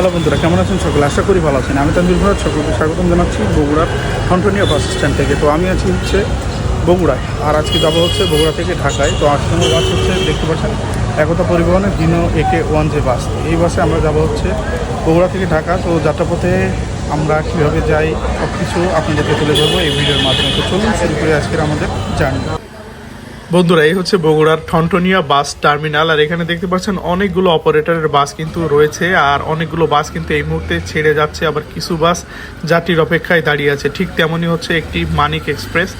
Hello বন্ধুরা, কেমন আছেন সকলে? আশা করি ভালো আছেন। আমি তানজিল ভারত, সকলকে স্বাগতম জানাচ্ছি বগুড়ার খন্টনীয় বাস স্ট্যান্ড থেকে। তো আমি আছি হচ্ছে বগুড়ায়, আর আজকে যাব হচ্ছে বগুড়া থেকে ঢাকায়। তো আজকে আমার বাস হচ্ছে, দেখতে পাচ্ছেন, একতা পরিবহনের দিনো একে ওয়ান যে বাস এই বাসে আমরা যাব হচ্ছে বগুড়া থেকে ঢাকা। তো যাত্রাপথে আমরা কীভাবে যাই সব কিছু আপনাদেরকে তুলে ধরবো এই ভিডিওর মাধ্যমে। তো চলুন শুরু করে আজকের আমাদের জার্নি। বন্ধুরা, এই হচ্ছে বগুড়ার ঠনটনিয়া বাস টার্মিনাল, আর এখানে দেখতে পাচ্ছেন অনেকগুলো অপারেটরের বাস কিন্তু রয়েছে, আর অনেকগুলো বাস কিন্তু এই মুহূর্তে ছেড়ে যাচ্ছে। আবার কিছু বাস যাত্রীর অপেক্ষায় দাঁড়িয়ে আছে। ঠিক তেমনই হচ্ছে একটি মানিক এক্সপ্রেস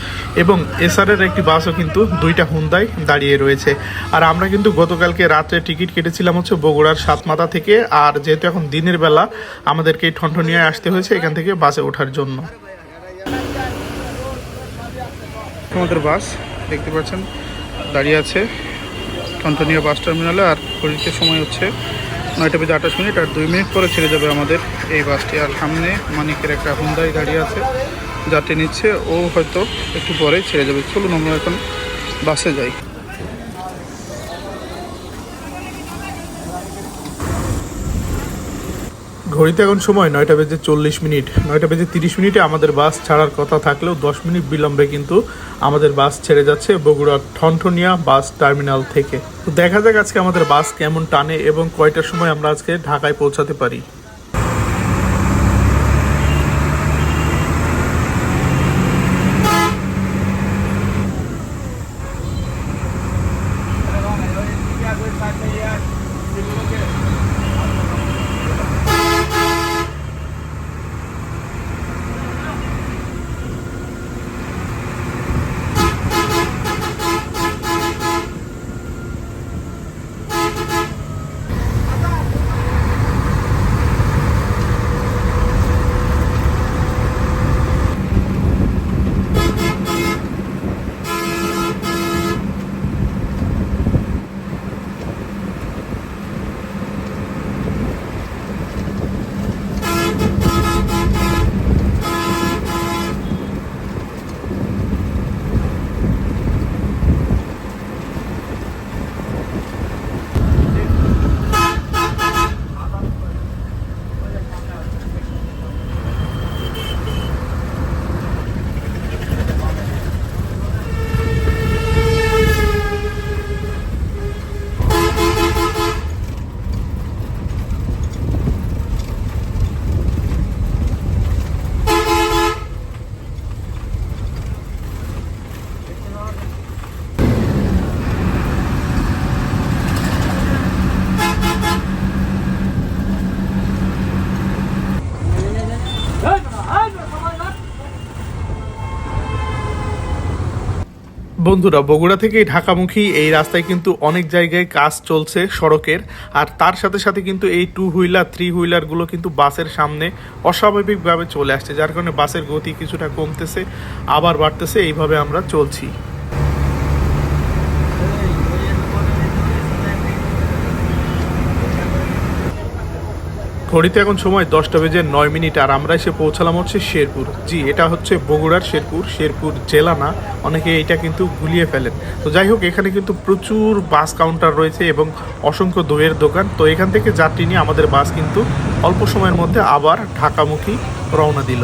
এবং এসআরের একটি বাসও কিন্তু দুইটা হুন্দায় দাঁড়িয়ে রয়েছে। আর আমরা কিন্তু গতকালকে রাত্রে টিকিট কেটেছিলাম হচ্ছে বগুড়ার সাতমাথা থেকে, আর যেহেতু এখন দিনের বেলা, আমাদেরকে এই ঠনটনিয়ায় আসতে হয়েছে এখান থেকে বাসে ওঠার জন্য। বাস দেখতে পাচ্ছেন, দাঁড়িয়ে আছে টন্টনিয়া বাস টার্মিনালে। আর ঘড়িতে সময় হচ্ছে নয়টা বেজে আঠাশ মিনিট, আর দুই মিনিট পরে ছেড়ে যাবে আমাদের এই বাসটি। আর সামনে মানিকের একটা হুন্দাই দাঁড়িয়ে আছে, যাত্রী নিচ্ছে। ও হয়তো একটু পরে ছেড়ে যাবে। চলুন আমরা এখন বাসে যাই। ঘড়িতে এখন সময় নয়টা বেজে চল্লিশ মিনিট। নয়টা বেজে তিরিশ মিনিটে আমাদের বাস ছাড়ার কথা থাকলেও দশ মিনিট বিলম্বে কিন্তু আমাদের বাস ছেড়ে যাচ্ছে বগুড়ার ঠনঠনিয়া বাস টার্মিনাল থেকে। তো দেখা যাক আজকে আমাদের বাস কেমন টানে এবং কয়টার সময় আমরা আজকে ঢাকায় পৌঁছাতে পারি। বন্ধুরা, বগুড়া থেকে ঢাকামুখী এই রাস্তায় কিন্তু অনেক জায়গায় কাজ চলছে সড়কের। আর তার সাথে সাথে কিন্তু এই টু হুইলার থ্রি হুইলারগুলো কিন্তু বাসের সামনে অস্বাভাবিকভাবে চলে আসছে, যার কারণে বাসের গতি কিছুটা কমতেছে, আবার বাড়তেছে। এইভাবে আমরা চলছি। ঘড়িতে এখন সময় দশটা বেজে নয় মিনিট, আর আমরা এসে পৌঁছালাম হচ্ছে শেরপুর। জি, এটা হচ্ছে বগুড়ার শেরপুর শেরপুর জেলা না, অনেকে এটা কিন্তু গুলিয়ে ফেলেন। তো যাই হোক, এখানে কিন্তু প্রচুর বাস কাউন্টার রয়েছে এবং অসংখ্য দইয়ের দোকান। তো এখান থেকে যাত্রী নিয়ে আমাদের বাস কিন্তু অল্প সময়ের মধ্যে আবার ঢাকামুখী রওনা দিল।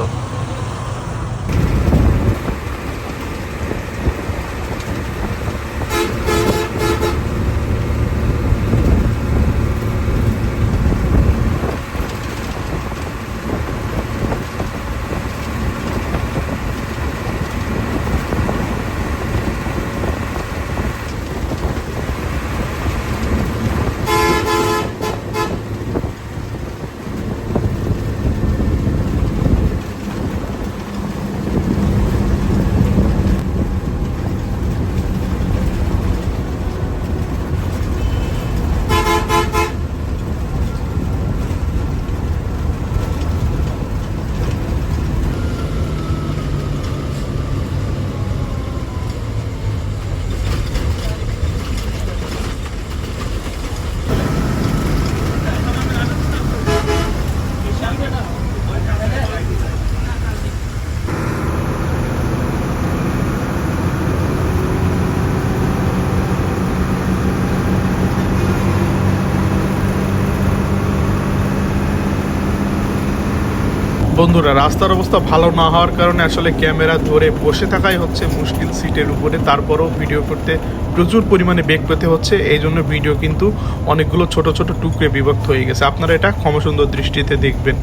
বন্ধুরা, রাস্তার অবস্থা ভালো না হওয়ার কারণে আসলে ক্যামেরা ধরে বসে থাকাই হচ্ছে মুশকিল সিটের উপরে। তারপরেও ভিডিও করতে প্রচুর পরিমাণে বেগ পেতে হচ্ছে এই জন্য ভিডিও কিন্তু অনেকগুলো ছোট ছোট টুকরে বিভক্ত হয়ে গেছে। আপনারা এটা ক্ষমসুন্দর দৃষ্টিতে দেখবেন।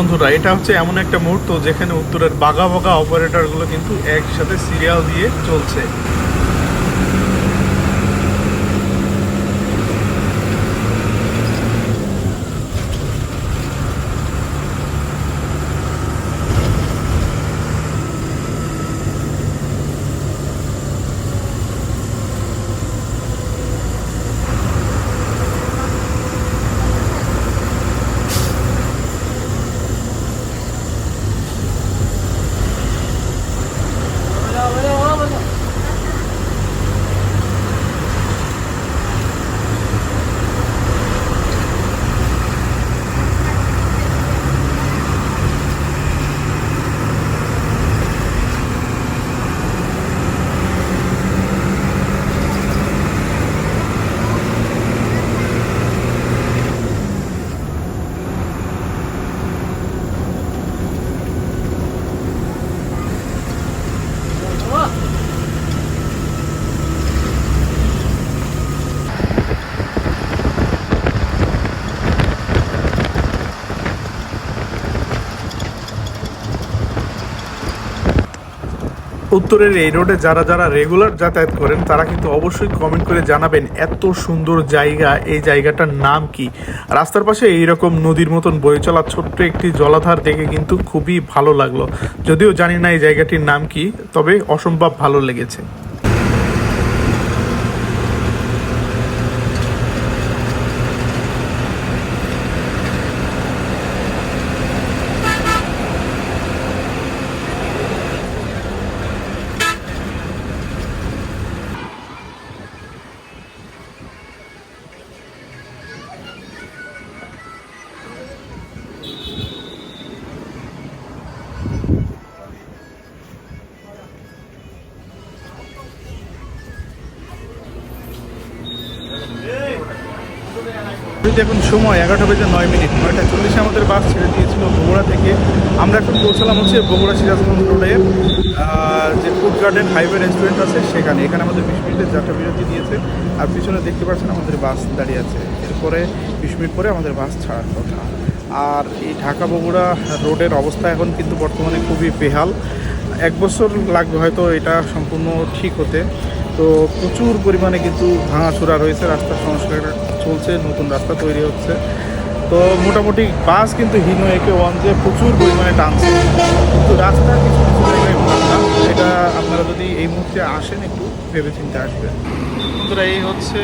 বন্ধুরা, এটা হচ্ছে এমন একটা মুহূর্ত যেখানে উত্তরের বাঘা বাঘা অপারেটরগুলো কিন্তু একসাথে সিরিয়াল দিয়ে চলছে। উত্তরের এই রোডে যারা যারা রেগুলার যাতায়াত করেন, তারা কিন্তু অবশ্যই কমেন্ট করে জানাবেন এত সুন্দর জায়গা, এই জায়গাটার নাম কি? রাস্তার পাশে এইরকম নদীর মতন বয়ে চলা ছোট্ট একটি জলাধার দেখে কিন্তু খুবই ভালো লাগল। যদিও জানি না এই জায়গাটির নাম কি, তবে অসম্ভব ভালো লেগেছে। যদি এখন সময় এগারোটা বেজে নয় মিনিট। নয়টা চল্লিশে আমাদের বাস ছেড়ে দিয়েছিল বগুড়া থেকে। আমরা এখন পৌঁছালাম হচ্ছে বগুড়া সিরাজগঞ্জ আহ, যে ফুড গার্ডেন হাইওয়ে রেস্টুরেন্ট আছে সেখানে। এখানে আমাদের বিশ মিনিটের যাত্রা বিরতি দিয়েছে। আর পিছনে দেখতে পাচ্ছেন আমাদের বাস দাঁড়িয়ে আছে। এরপরে বিশ মিনিট পরে আমাদের বাস ছাড়ার কথা। আর এই ঢাকা বগুড়া রোডের অবস্থা এখন কিন্তু বর্তমানে খুবই বেহাল। এক বছর লাগবে হয়তো এটা সম্পূর্ণ ঠিক হতে। তো প্রচুর পরিমাণে কিন্তু ভাঙাচোরা রয়েছে রাস্তার সংস্কার চলছে, নতুন রাস্তা তৈরি হচ্ছে। তো মোটামুটি বাস কিন্তু হিনো একে ওয়ান যে প্রচুর পরিমাণে টানছে। কিন্তু রাস্তা কিছু কিছু জায়গায় এটা আপনারা যদি এই মুহূর্তে আসেন একটু ভেবে চিন্তে আসবেন। বন্ধুরা, এই হচ্ছে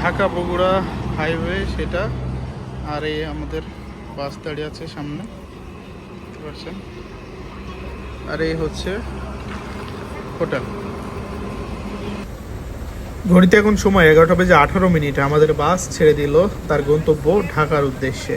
ঢাকা বগুড়া হাইওয়ে সেটা, আর এই আমাদের বাস দাঁড়িয়ে আছে সামনে। পাচ্ছেন? আর এই হচ্ছে হোটেল। ঘড়িতে এখন সময় এগারোটা বেজে আঠারো মিনিট। আমাদের বাস ছেড়ে দিল তার গন্তব্য ঢাকার উদ্দেশ্যে।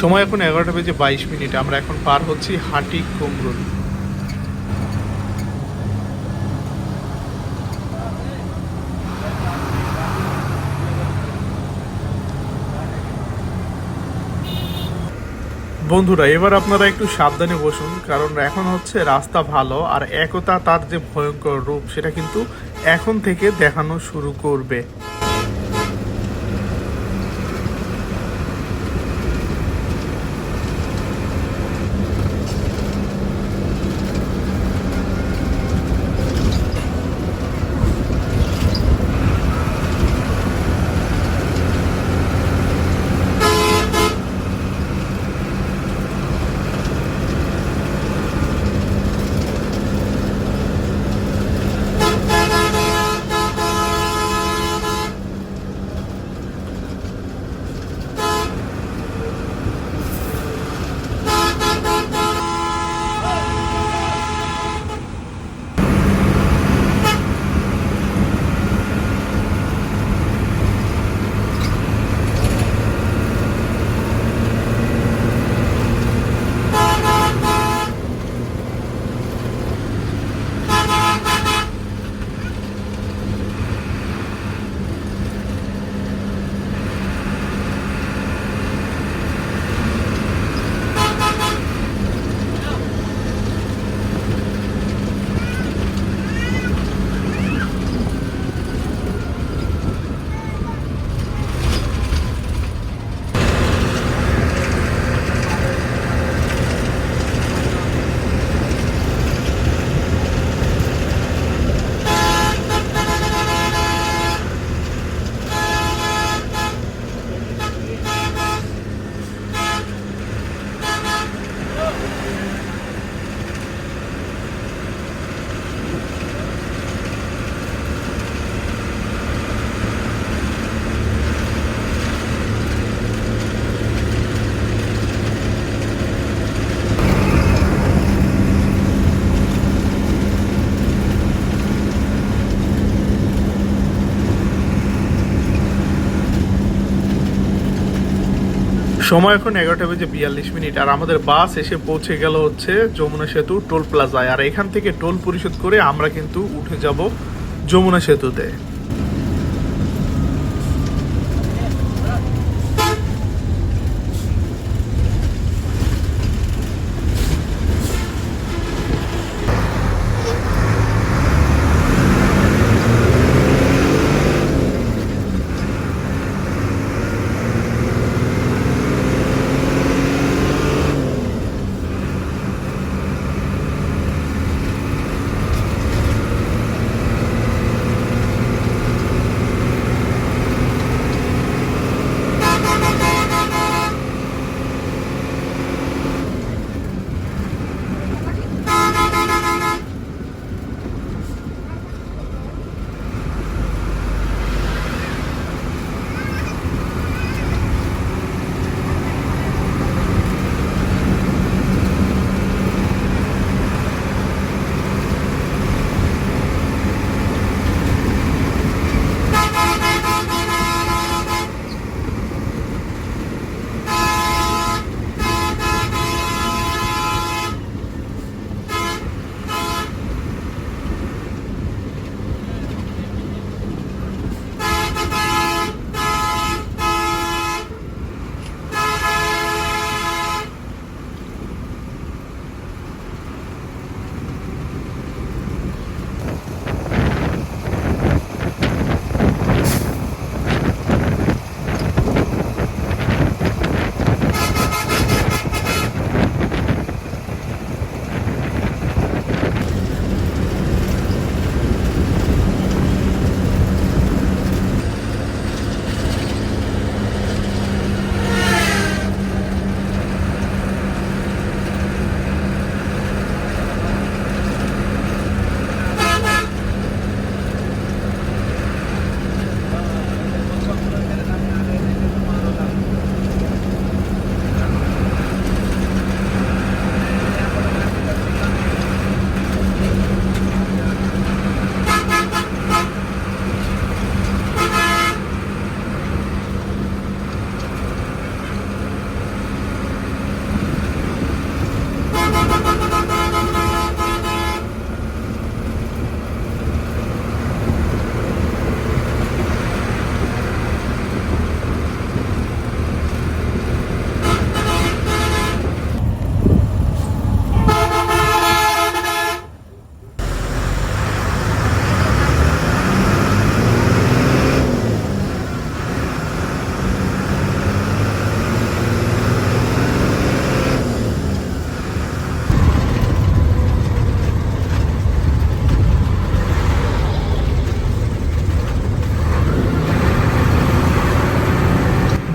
সময় এখন এগারোটা বেজে বাইশ মিনিট, আমরা এখন পার হচ্ছি হাটি কুমরুল। বন্ধুরা, এবার আপনারা একটু সাবধানে বসুন, কারণ এখন হচ্ছে রাস্তা ভালো, আর একতা তার যে ভয়ঙ্কর রূপ, সেটা কিন্তু এখন থেকে দেখানো শুরু করবে। সময় এখন এগারোটা বেজে বিয়াল্লিশ মিনিট, আর আমাদের বাস এসে পৌঁছে গেল হচ্ছে যমুনা সেতু টোল প্লাজায়। আর এখান থেকে টোল পরিশোধ করে আমরা কিন্তু উঠে যাব যমুনা সেতুতে।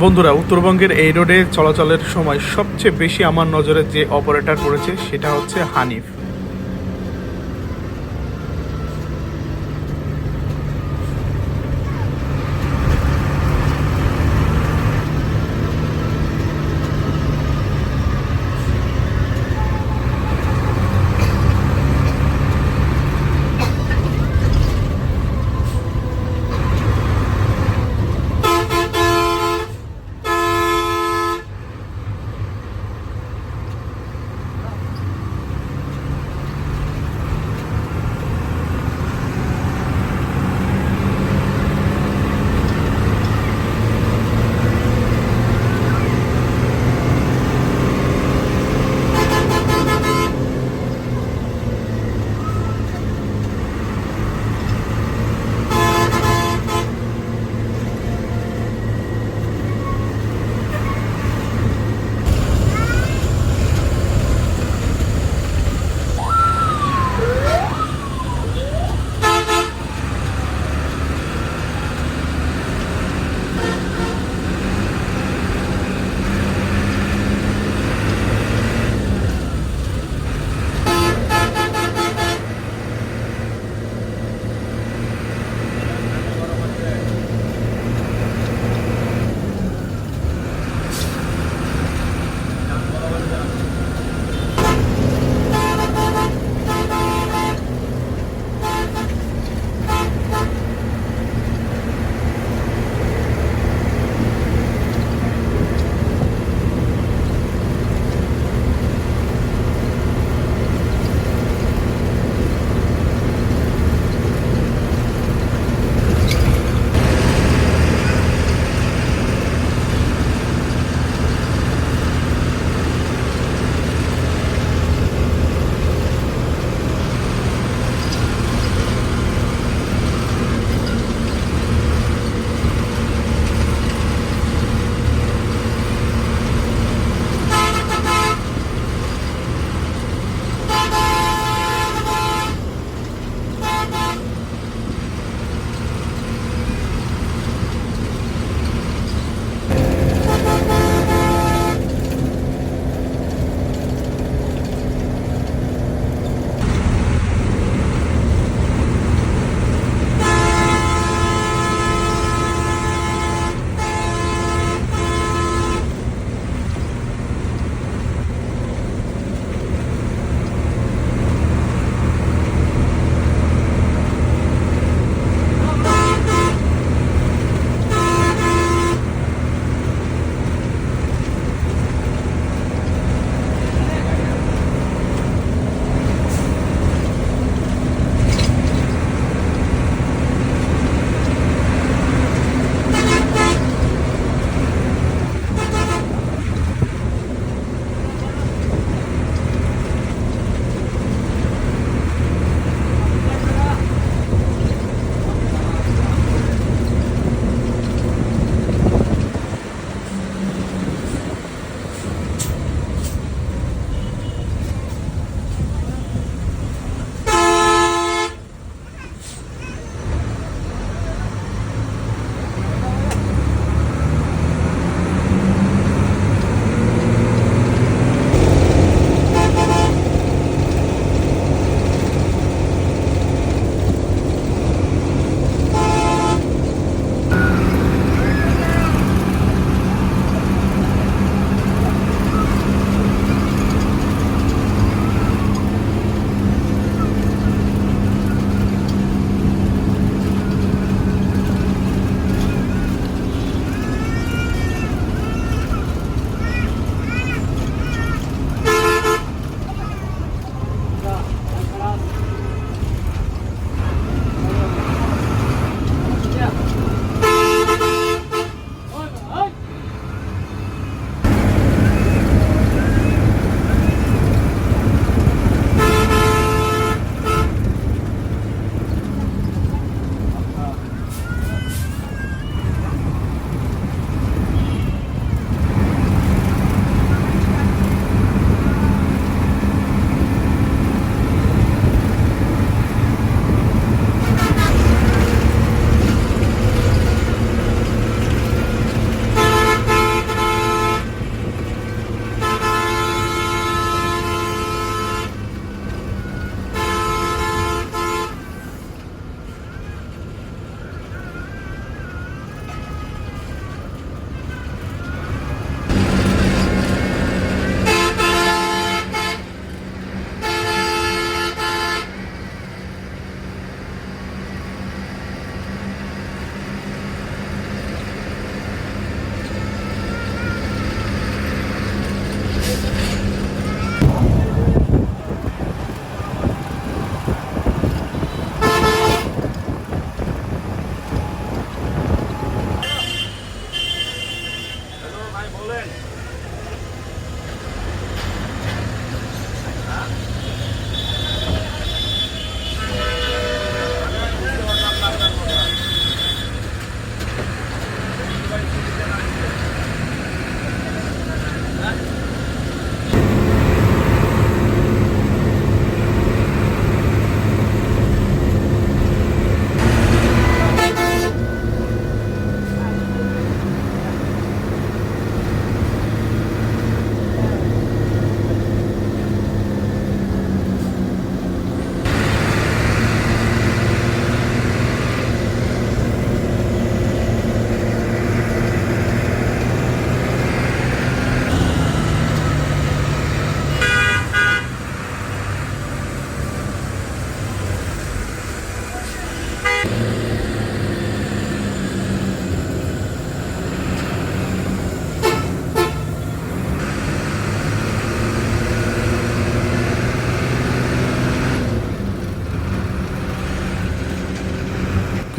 বন্ধুরা, উত্তরবঙ্গের এই রোডে চলাচলের সময় সবচেয়ে বেশি আমার নজরে যে অপারেটর পড়েছে সেটা হচ্ছে হানিফ।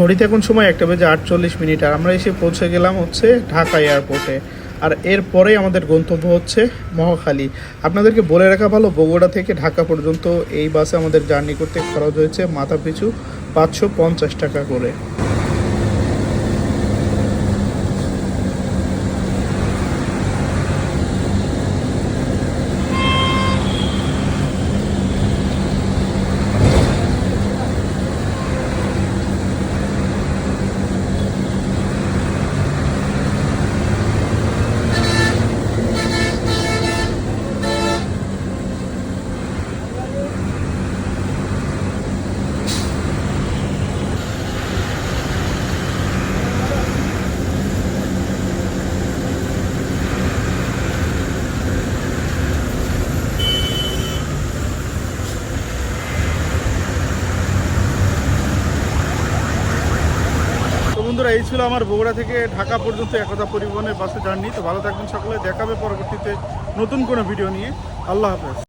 ঘড়িতে এখন সময় একটা বেজে আটচল্লিশ মিনিট, আর আমরা এসে পৌঁছে গেলাম হচ্ছে ঢাকা এয়ারপোর্টে। আর এরপরে আমাদের গন্তব্য হচ্ছে মহাখালী। আপনাদেরকে বলে রাখা ভালো, বগুড়া থেকে ঢাকা পর্যন্ত এই বাসে আমাদের জার্নি করতে খরচ হয়েছে মাথা পিছু পাঁচশো পঞ্চাশ টাকা করে তো বন্ধুরা, এই ছিল আমার বগুড়া থেকে ঢাকা পর্যন্ত একতা পরিবহনের বাসে জার্নি। তো ভালো থাকবেন সকলে। দেখাবে পরবর্তীতে নতুন কোনো ভিডিও নিয়ে। আল্লাহ হাফেজ।